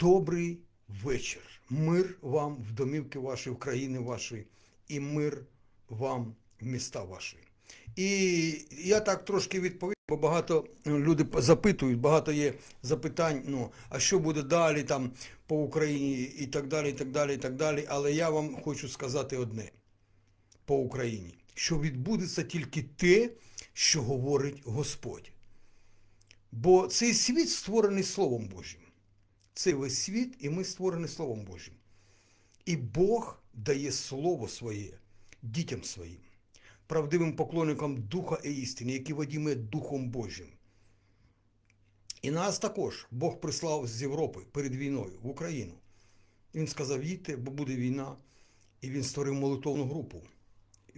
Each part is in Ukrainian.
Добрий вечір. Мир вам в домівки ваші, в країни ваші, і мир вам в міста ваші. І я так трошки відповім, бо багато люди запитують, багато є запитань, ну, а що буде далі там по Україні і так далі, і так далі, і так далі. Але я вам хочу сказати одне по Україні, що відбудеться тільки те, що говорить Господь. Бо цей світ створений Словом Божим. Це весь світ, і ми створені Словом Божим. І Бог дає Слово своє дітям своїм, правдивим поклонникам Духа і істини, які водіме Духом Божим. І нас також Бог прислав з Європи перед війною в Україну. Він сказав: їдьте, бо буде війна. І він створив молитовну групу.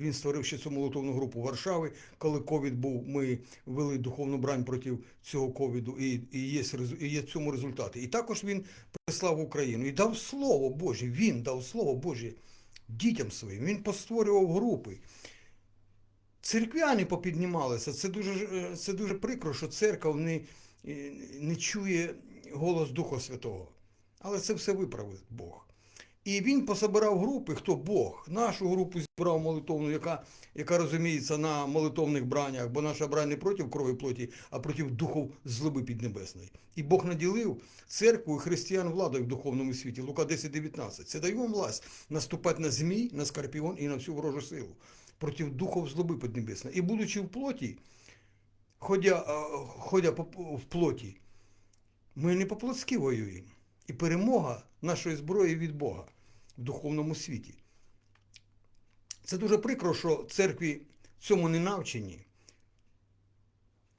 Він створив ще цю молитовну групу в Варшаві. Коли ковід був, ми вели духовну брань проти цього ковіду, і, і, є, і є цьому результати. І також він прислав Україну і дав слово Боже. Він дав слово Боже дітям своїм. Він постворював групи. Церквяни попіднімалися. Це дуже, е, це дуже прикро, що церква не, е, не чує голос Духа Святого. Але це все виправить Бог. І він пособирав групи, хто Бог. Нашу групу зібрав молитовну, яка, яка розуміється на молитовних бранях, бо наша брань не проти крові плоті, а проти духов злоби піднебесної. І Бог наділив церкву і християн владою в духовному світі. Лука 10.19. Це дає вам власть наступати на змій, на скорпіон і на всю ворожу силу проти духов злоби піднебесної. І будучи в плоті, ходя, ходя по- в плоті, ми не по-плотськи воюємо. І перемога нашої зброї від Бога в духовному світі. Це дуже прикро, що церкві цьому не навчені.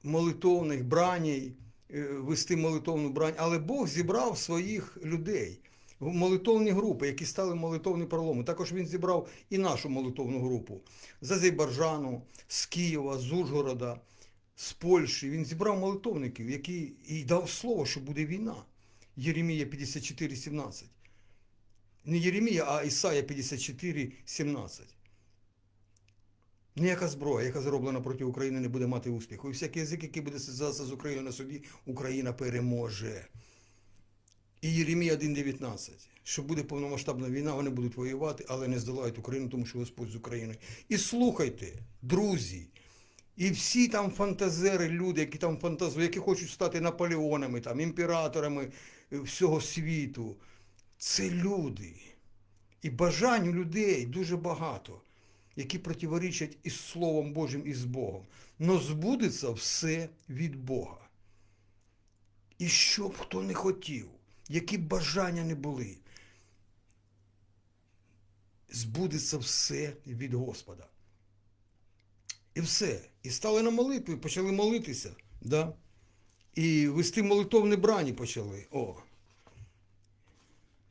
Молитовних браній, е, вести молитовну брань, але Бог зібрав своїх людей в молитовні групи, які стали молитовні проломи. Також він зібрав і нашу молитовну групу з Азербайджану, з Києва, з Ужгорода, з Польщі. Він зібрав молитовників, які і дав слово, що буде війна. Єремія 54, 17. Не Єремія, а Ісая 54, 17. Ніяка зброя, яка зроблена проти України, не буде мати успіху. І всякий язик, який буде зв'язатися з Україною на суді, Україна переможе. І Єремія 1,19. Що буде повномасштабна війна, вони будуть воювати, але не здолають Україну, тому що Господь з Україною. І слухайте, друзі, і всі там фантазери, люди, які там фантазують, які хочуть стати Наполеонами, там, імператорами всього світу. Це люди. І бажань у людей дуже багато, які противорічать із Словом Божим і з Богом. Но збудеться все від Бога. І що б хто не хотів, які б бажання не були, збудеться все від Господа. І все. І стали на молитву, і почали молитися. Да? І вести молитовні брані почали. О.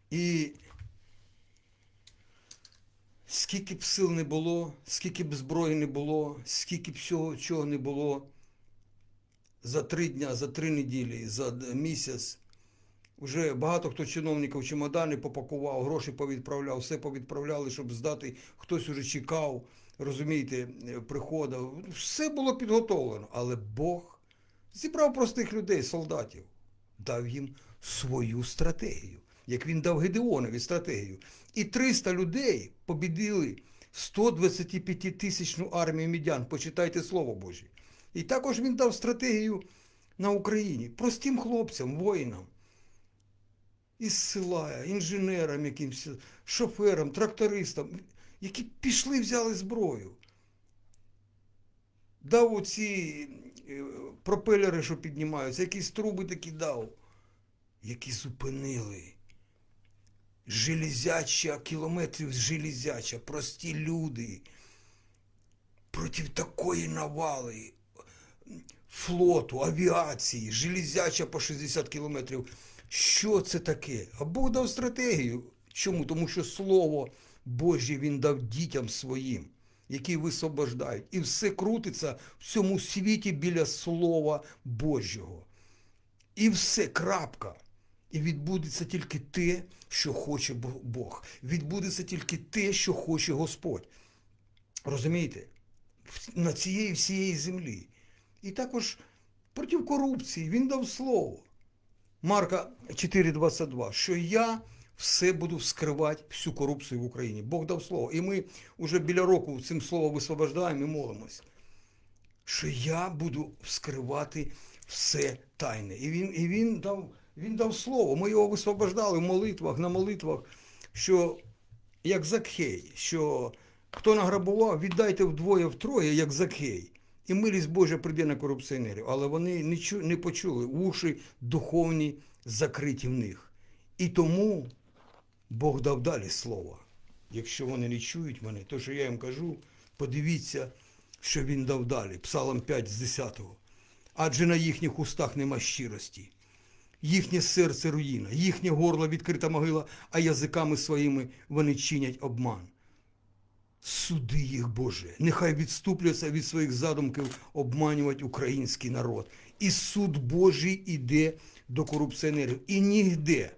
І скільки б сил не було, скільки б зброї не було, скільки б всього чого не було за три дня, за три неділі, за місяць. Уже багато хто чиновників чемодани попакував, гроші повідправляв, все повідправляли, щоб здати. Хтось уже чекав, розумієте, е, приходив. Все було підготовлено. Але Бог зібрав простих людей, солдатів, дав їм свою стратегію, як він дав Гедеонові стратегію. І 300 людей побідили 125 тисячну армію мідян. Почитайте Слово Боже. І також він дав стратегію на Україні простим хлопцям, воїнам із села, інженерам, якимось, шоферам, трактористам, які пішли, взяли зброю. Дав оці пропелери, що піднімаються, якісь труби такі дав, які зупинили. Железяча, кілометрів железяча, прості люди. Проти такої навали флоту, авіації, железяча по 60 кілометрів. Що це таке? А Бог дав стратегію. Чому? Тому що Слово Боже Він дав дітям своїм, які висвобождають. І все крутиться в цьому світі біля Слова Божого. І все, крапка. І відбудеться тільки те, що хоче Бог. Відбудеться тільки те, що хоче Господь. Розумієте? На цієї всієї землі. І також проти корупції він дав слово. Марка 4,22, що я все буду вскривати всю корупцію в Україні. Бог дав слово. І ми вже біля року цим словом висвобождаємо і молимось. Що я буду вскривати все тайне. І він, і він, дав, він дав слово. Ми його висвобождали в молитвах, на молитвах, що як Закхей, що хто награбував, віддайте вдвоє втроє, як Закхей. І милість Божа прийде на корупціонерів. Але вони не, чу, не почули, уші духовні закриті в них. І тому Бог дав далі слово. Якщо вони не чують мене, то що я їм кажу, подивіться, що він дав далі. Псалом 5 з 10. Адже на їхніх устах нема щирості. Їхнє серце руїна, їхнє горло відкрита могила, а язиками своїми вони чинять обман. Суди їх, Боже, нехай відступляться від своїх задумків обманювати український народ. І суд Божий іде до корупціонерів. І нігде,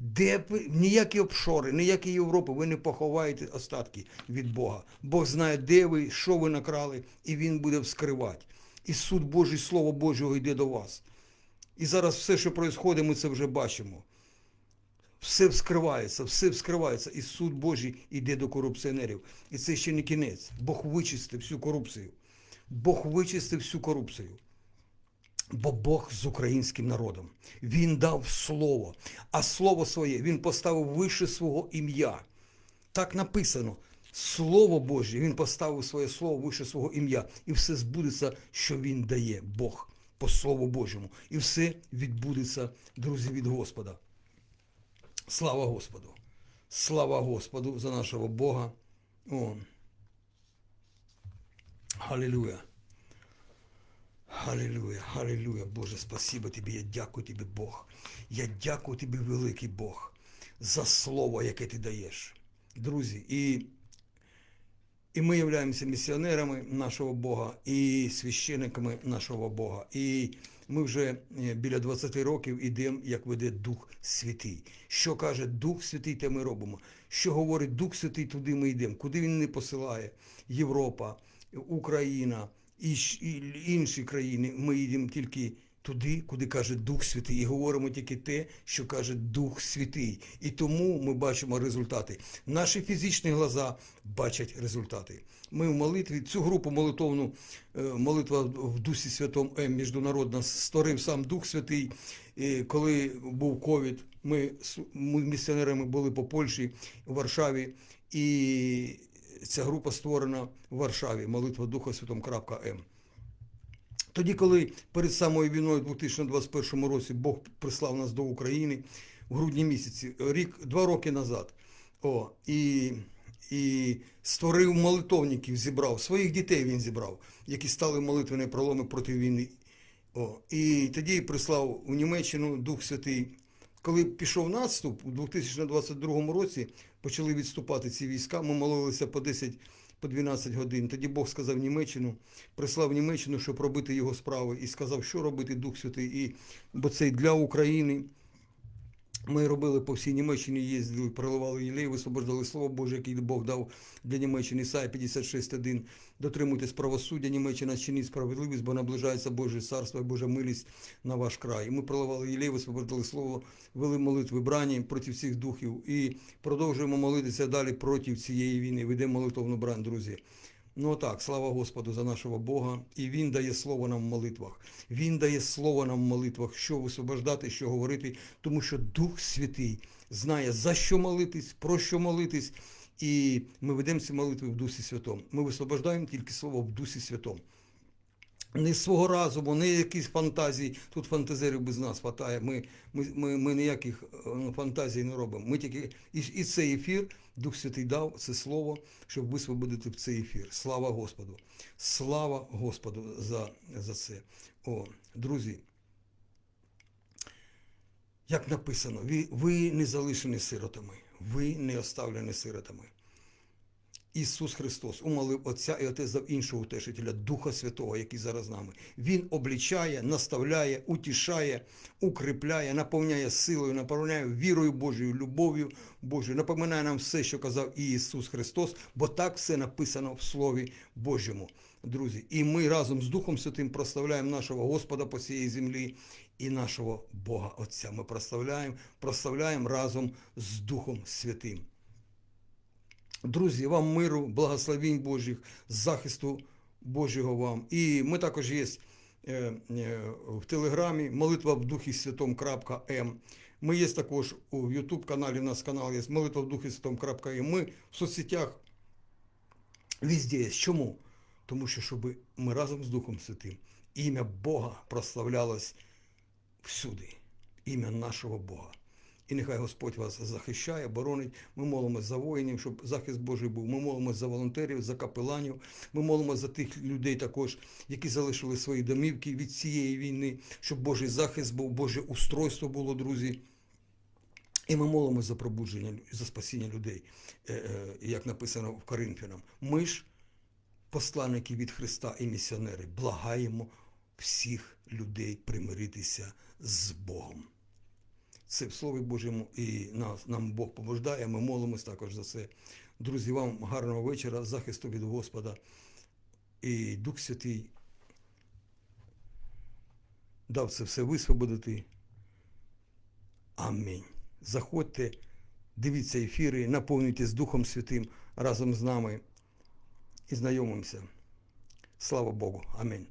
де ніякі обшори, ніякі Європи, ви не поховаєте остатки від Бога. Бог знає, де ви, що ви накрали, і Він буде вскривати. І суд Божий, Слово Божого йде до вас. І зараз все, що відбувається, ми це вже бачимо. Все вскривається, все вскривається, і суд Божий йде до корупціонерів. І це ще не кінець. Бог вичистив всю корупцію. Бог вичистив всю корупцію. Бо Бог з українським народом. Він дав слово, а слово своє він поставив вище свого ім'я. Так написано. Слово Боже, він поставив своє слово вище свого ім'я. І все збудеться, що він дає, Бог, по Слову Божому. І все відбудеться, друзі, від Господа. Слава Господу! Слава Господу за нашого Бога. О. Халилуя. Халилуя, халилуя, Боже, спасибо тобі, я дякую тобі, Бог. Я дякую тобі, великий Бог, за слово, яке ти даєш. Друзі, і, і ми являємося місіонерами нашого Бога і священниками нашого Бога. І ми вже е, біля 20 років ідемо, як веде Дух Святий. Що каже Дух Святий, те ми робимо. Що говорить Дух Святий, туди ми йдемо. Куди він не посилає? Європа, Україна і інші країни. Ми йдемо тільки туди, куди каже Дух Святий, і говоримо тільки те, що каже Дух Святий. І тому ми бачимо результати. Наші фізичні глаза бачать результати. Ми в молитві цю групу молитовну е, молитва в Дусі Святому М міжнародна створив сам Дух Святий. І коли був ковід, ми, ми місіонерами були по Польщі, в Варшаві, і ця група створена в Варшаві, молитва Духа Святом. Тоді, коли перед самою війною у 2021 році Бог прислав нас до України в грудні місяці, рік, два роки назад, о, і, і створив молитовників, зібрав, своїх дітей він зібрав, які стали молитвені проломи проти війни. О, і тоді прислав у Німеччину Дух Святий. Коли пішов наступ у 2022 році, почали відступати ці війська. Ми молилися по 10 по 12 годин. Тоді Бог сказав Німеччину, прислав Німеччину, щоб робити його справи, і сказав, що робити Дух Святий. І, бо це для України. Ми робили по всій Німеччині, їздили, проливали єлей, висвобождали Слово Боже, яке Бог дав для Німеччини. Ісая 56.1. Дотримуйтесь правосуддя, Німеччина чиніть справедливість, бо наближається Боже царство і Божа милість на ваш край. І ми проливали єлей, висвободили Слово, вели молитви брані проти всіх духів і продовжуємо молитися далі проти цієї війни. Ведемо молитовну брань, друзі. Ну так, слава Господу за нашого Бога. І Він дає слово нам в молитвах. Він дає слово нам в молитвах, що висвобождати, що говорити, тому що Дух Святий знає, за що молитись, про що молитись. І ми ведемо ці молитви в Дусі Святому. Ми висвобождаємо тільки слово в Дусі Святому. Не свого разуму, не якісь фантазії. Тут фантазерів без нас хватає. Ми, ми, ми, ми ніяких е, фантазій не робимо. Ми тільки і, і цей ефір Дух Святий дав це слово, щоб висвободити в цей ефір. Слава Господу! Слава Господу за, за це. О, друзі. Як написано, ви, ви не залишені сиротами, ви не оставлені сиротами. Ісус Христос умолив Отця і Отець дав іншого утешителя, Духа Святого, який зараз з нами. Він облічає, наставляє, утішає, укріпляє, наповняє силою, наповняє вірою Божою, любов'ю Божою, напоминає нам все, що казав Ісус Христос, бо так все написано в Слові Божому. Друзі, і ми разом з Духом Святим прославляємо нашого Господа по всій землі і нашого Бога Отця. Ми прославляємо, прославляємо разом з Духом Святим. Друзі, вам миру, благословінь Божих, захисту Божого вам. І ми також є е, е, в Телеграмі молитва в Духі Святом.м. Ми є також у Ютуб каналі, у нас канал є молитва в Духі Святом.м. Ми в соцсетях везде є. Чому? Тому що щоб ми разом з Духом Святим ім'я Бога прославлялось всюди. Ім'я нашого Бога. І нехай Господь вас захищає, боронить. Ми молимося за воїнів, щоб захист Божий був. Ми молимося за волонтерів, за капеланів. Ми молимося за тих людей також, які залишили свої домівки від цієї війни, щоб Божий захист був, Боже устройство було, друзі. І ми молимося за пробудження, за спасіння людей, е, е, як написано в Коринфянам. Ми ж, посланники від Христа і місіонери, благаємо всіх людей примиритися з Богом. Це в Слові Божому і нас, нам Бог побождає, ми молимось також за це. Друзі, вам гарного вечора, захисту від Господа. І Дух Святий дав це все висвободити. Амінь. Заходьте, дивіться ефіри, наповнюйтесь Духом Святим разом з нами і знайомимося. Слава Богу. Амінь.